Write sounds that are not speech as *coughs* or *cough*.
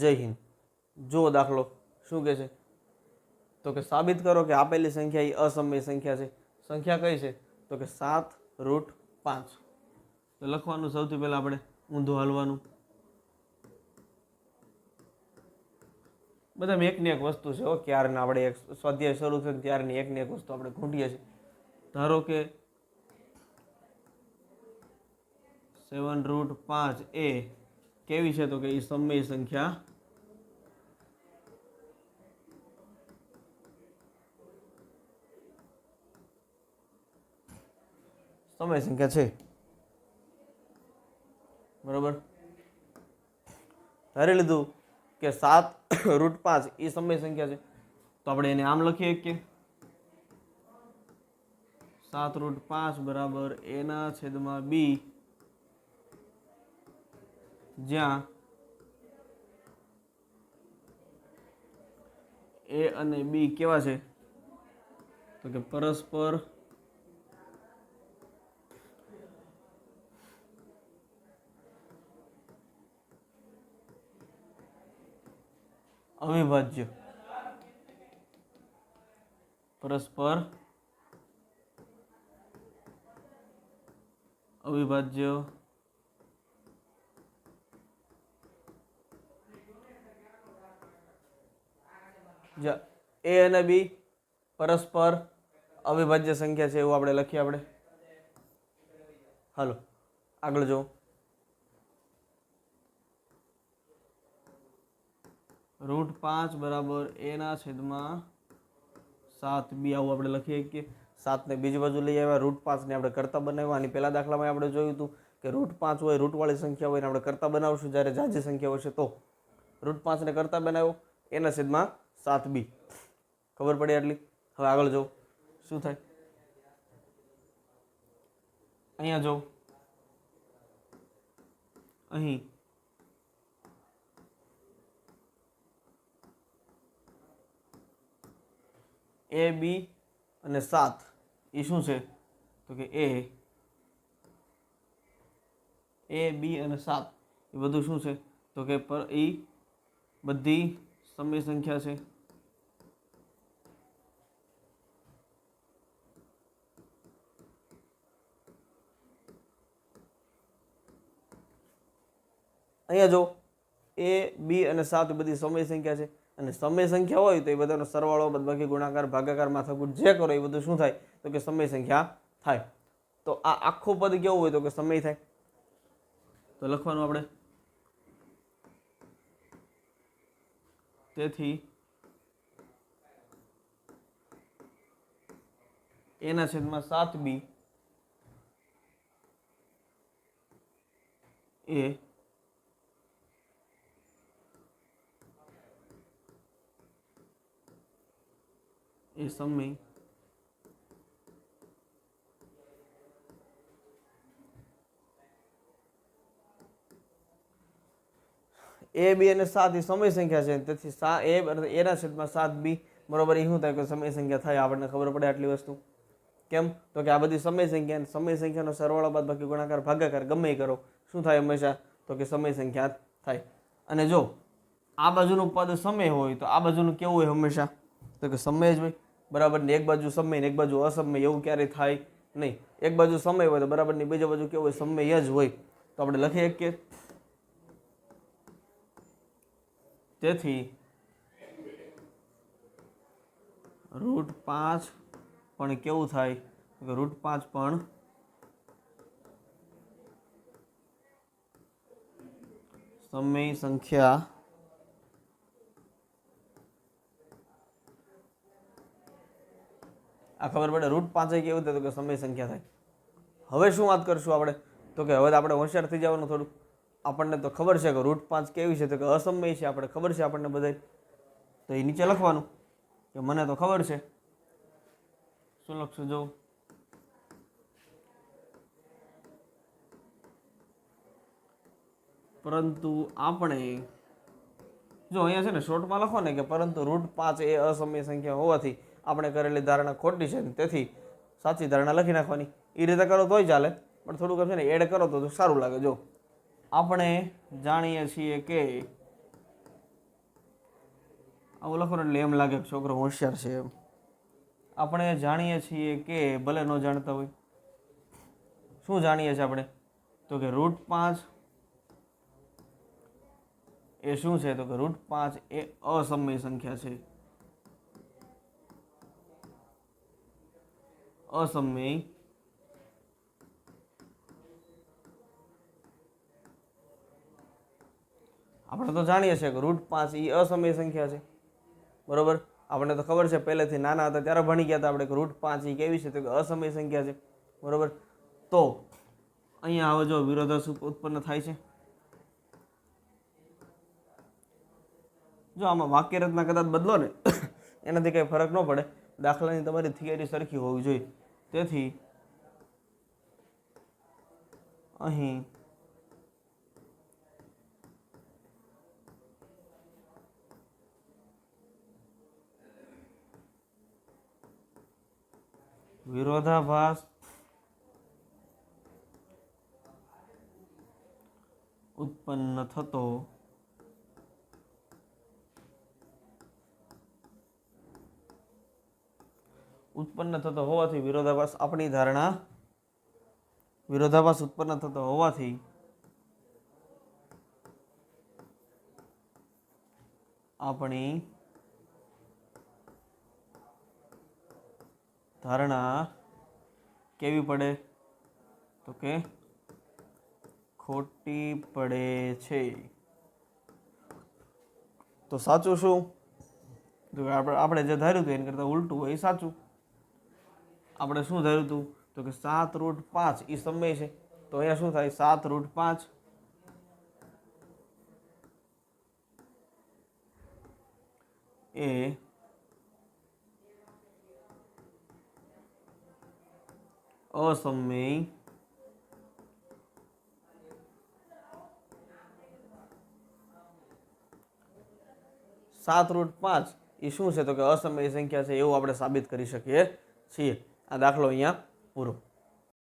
જય હિન્દ. જુઓ દાખલો, શું કહે છે? તો કે સાબિત કરો કે આપેલી સંખ્યા એ અસમય સંખ્યા છે. સંખ્યા કઈ છે? તો કે સાત રૂટ પાંચ. તો લખવાનું સૌથી પહેલાં આપણે ઊંધું હાલવાનું. બધા એકની એક વસ્તુ છે ક્યારના આપણે એક સ્વાધ્યાય શરૂ થયો ત્યારની એકની એક વસ્તુ આપણે ખૂંટીએ છીએ. ધારો કે સેવન રૂટ પાંચ એ કેવી છે? તો કે એ સમય સંખ્યા સમય સંખ્યા છે. બરોબર? ધારી લીધું કે સાત *coughs* રૂટ પાંચ એ સમય સંખ્યા છે. તો આપણે એને આમ લખીએ કે સાત રૂટ પાંચ બરાબર એના છેદમાં બી. જ્યાં એ અને બી કેવા છે? તો કે પરસ્પર અવિભાજ્ય. પરસ્પર અવિભાજ્ય. જ્યાં એ અને બી પરસ્પર અવિભાજ્ય સંખ્યા છે એવું આપણે લખીએ આપણે. હાલો, આગળ જો રૂટ પાંચ બરાબર એના છેદમાં સાત. બી આવું આપણે લખીએ કે સાતને બીજી બાજુ લઈ આવ્યા. રૂટ પાંચને આપણે કરતા બનાવ્યા. અને પહેલાં દાખલામાં આપણે જોયું હતું કે રૂટ પાંચ હોય, રૂટવાળી સંખ્યા હોય ને આપણે કરતા બનાવશું. જ્યારે જાજી સંખ્યા હોય છે તો રૂટ પાંચને કરતા બનાવ્યો. એના છેદમાં સાત બી. ખબર પડી આટલી? હવે આગળ જો શું થાય? અહીંયા જો અહીં. એ બી અને સાત, એ શું છે? તો કે એ એ બી અને સાત, એ બધું શું છે? તો કે પર એ બધી સમય સંખ્યા છે. અહીંયા જો એ, બી અને સાત બધી સમય સંખ્યા છે. અને સમય સંખ્યા હોય તો એ બધાનો સરવાળો, બદબાકી, ગુણાકાર, ભાગાકાર, માથાકૂટ જે કરો એ બધું શું થાય? તો કે સમય સંખ્યા થાય. તો આ આખું પદ કેવું હોય તો કે સમય થાય? તો લખવાનું આપણે. તેથી એના છેદમાં સાત બી એ એ સમય એ બી અને સાત એ સમય સંખ્યા છે તેથી સા એ એના છેદમાં સાત બી બરોબર એ શું થાય કે સમય સંખ્યા થાય, આપણને ખબર પડે આટલી વસ્તુ. કેમ? તો કે આ બધી સમય સંખ્યા સમય સંખ્યાનો સરવાળો બાદ બાકી ગુણાકાર, ભાગાકાર ગમે કરો. શું થાય હંમેશા? તો કે સમય સંખ્યા થાય. અને જો આ બાજુનું પદ સમય હોય તો આ બાજુનું કેવું હોય હંમેશા? તો કે સમય જ હોય. બરાબર ને એક બાજુ સમય ને એક બાજુ અસમય એવું ક્યારેય થાય નહીં. એક બાજુ સમય હોય તો બરાબરની બીજી બાજુ કેવું હોય, સમય જ હોય. તો આપણે લખી શકીએ તેથી રૂટ પાંચ પણ કેવું થાય? કે રૂટ પાંચ પણ સમય સંખ્યા આ ખબર પડે, રૂટ પાંચે કેવું થયું કે સમય સંખ્યા થાય. હવે શું વાત કરશું આપણે? તો કે હવે આપણે હોશિયાર થઈ જવાનું થોડું આપણને તો ખબર છે કે રૂટ પાંચ કેવી છે, તો કે અસમય છે આપણે, ખબર છે આપણને બધાય. તો એ નીચે લખવાનું, કે મને તો ખબર છે. શું લખશું જો પરંતુ આપણે, જો અહીંયા છે ને શોર્ટમાં લખો ને કે પરંતુ રૂટ પાંચ એ અસમય સંખ્યા હોવાથી આપણે કરેલી ધારણા ખોટી છે તેથી સાચી ધારણા લખી નાખવાની. એ રીતે કરો તોય ચાલે, પણ થોડુંક છે ને એડ કરો તો સારું લાગે. જો, આપણે જાણીએ છીએ કે આવું લખો ને એટલે એમ લાગે કે છોકરો હોશિયાર છે એમ. આપણે જાણીએ છીએ કે ભલે ન જાણતા હોય. શું જાણીએ છીએ આપણે? તો કે રૂટ પાંચ એ શું છે? તો કે રૂટ પાંચ એ અસમય સંખ્યા છે. અસમય આપણે તો જાણીએ છીએ કે રૂટ પાંચ એ અસમય સંખ્યા છે. બરોબર? આપણને તો ખબર છે, પહેલેથી નાના હતા, ત્યારે ભણી ગયા હતા આપણે રૂટ પાંચ એ કેવી છે, તો કે અસમય સંખ્યા છે. બરોબર? તો અહીંયા હવે જો વિરોધાભાસ ઉત્પન્ન થાય છે. જો આમાં વાક્ય રચના કદાચ બદલો ને, *coughs* એનાથી કંઈ ફરક ન પડે. દાખલાની તમારી થિયરી સરખી હોવી જોઈએ. તેથી અહીં વિરોધાભાસ ઉત્પન્ન થતો ઉત્પન્ન થતો હોવાથી વિરોધાભાસ આપણી ધારણા વિરોધાભાસ ઉત્પન્ન થતો હોવાથી આપણી ધારણા કેવી પડે? તો કે ખોટી પડે છે. તો સાચું શું? તો આપણે આપણે જે ધાર્યું હતું એના કરતાં ઉલટું હોય એ સાચું. આપણે શું ધાર્યું હતું? તો કે સાત રૂટ પાંચ એ સમય છે. તો અહીંયા શું થાય? સાત રૂટ પાંચ. એ અસમય સાત રૂટ પાંચ. એ શું છે? તો કે અસમય સંખ્યા છે, એવું આપણે સાબિત કરી શકીએ છીએ. આ દાખલો અહીંયા પૂરો.